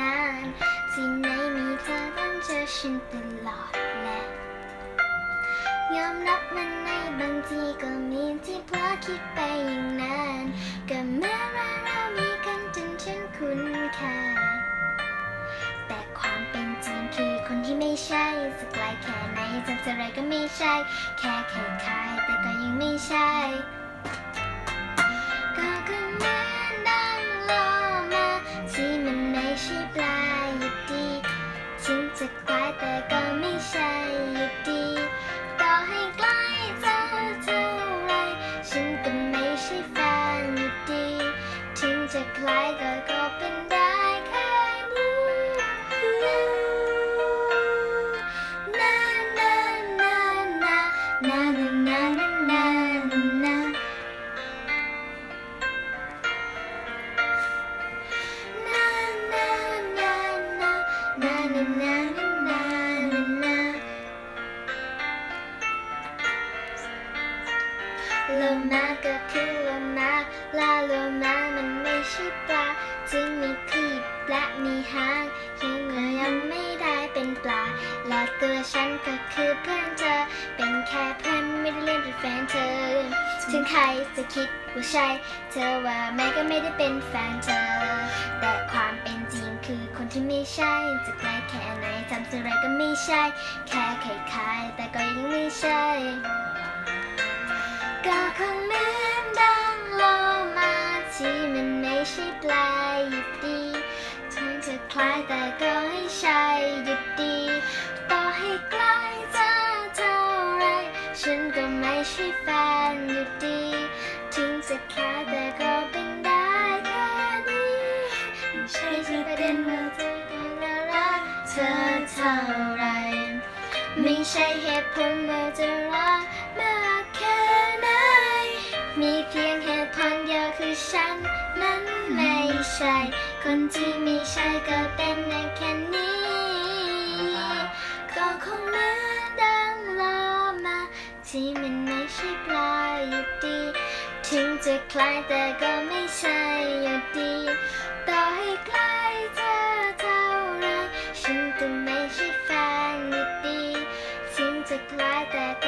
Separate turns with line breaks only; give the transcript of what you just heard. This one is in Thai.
นานสิ่ไหนมีเธอต้องเจอฉันตลอดแหละยอมรับมันในบางทีก็มีที่เพราะคิดไปอย่างนั้นก็เมื่อเราเรามีกันจนฉันคุ้นเคยแต่ความเป็นจริงคือคนที่ไม่ใช่สักไกลแค่ไหนจำอะไรก็ไม่ใช่ แค่คล้ายๆแต่ก็ยังไม่ใช่ ถึงจะคล้ายก็ก็เป็นได้แค่นี้นานานานา ยชื่อปลาจึงมีคลีบและมีหางยังเงยยังไม่ได้เป็นปลา และตัวฉันก็คือเพื่อนเธอ เป็นแค่เพื่อนไม่ได้เล่นเป็นแฟนเธอ ถึงใครจะคิดว่าใช่ เธอว่าแม่ก็ไม่ได้เป็นแฟนเธอ แต่ความเป็นจริงคือคนที่ไม่ใช่ จะไกลแค่ไหนทำสิ่งไรก็ไม่ใช่ แค่คล้ยๆแต่ก็ยังไม่ใช่ มันไม่ปลายอยู่ดี ถึงจะคล้ายแต่ก็ให้ใช่อยู่ดี ต่อให้ใกล้เธอเท่าไร ฉันก็ไม่ใช่แฟนอยู่ดี ถึงจะคล้ายแต่ก็เป็นได้แค่นี้ไม่ใช่ประเด็นว่าเธอจะรักเธอเท่าไร ไม่ใช่เหตุผลว่าจะรัก ฉันนั้นไม่ใช่ คนที่ไม่ใช่ก็เป็นได้แค่นี้ ก็คงเหมือนดังล้อมาที่มันไม่ใช่ปลายู่ดีถึงจะคล้ายแต่ก็ไม่ใช่อยู่ดีต่อให้ใกล้เธอเท่าไรฉันก็ไม่ใช่แฟนยู่ดีถึงจะคล้ายแต่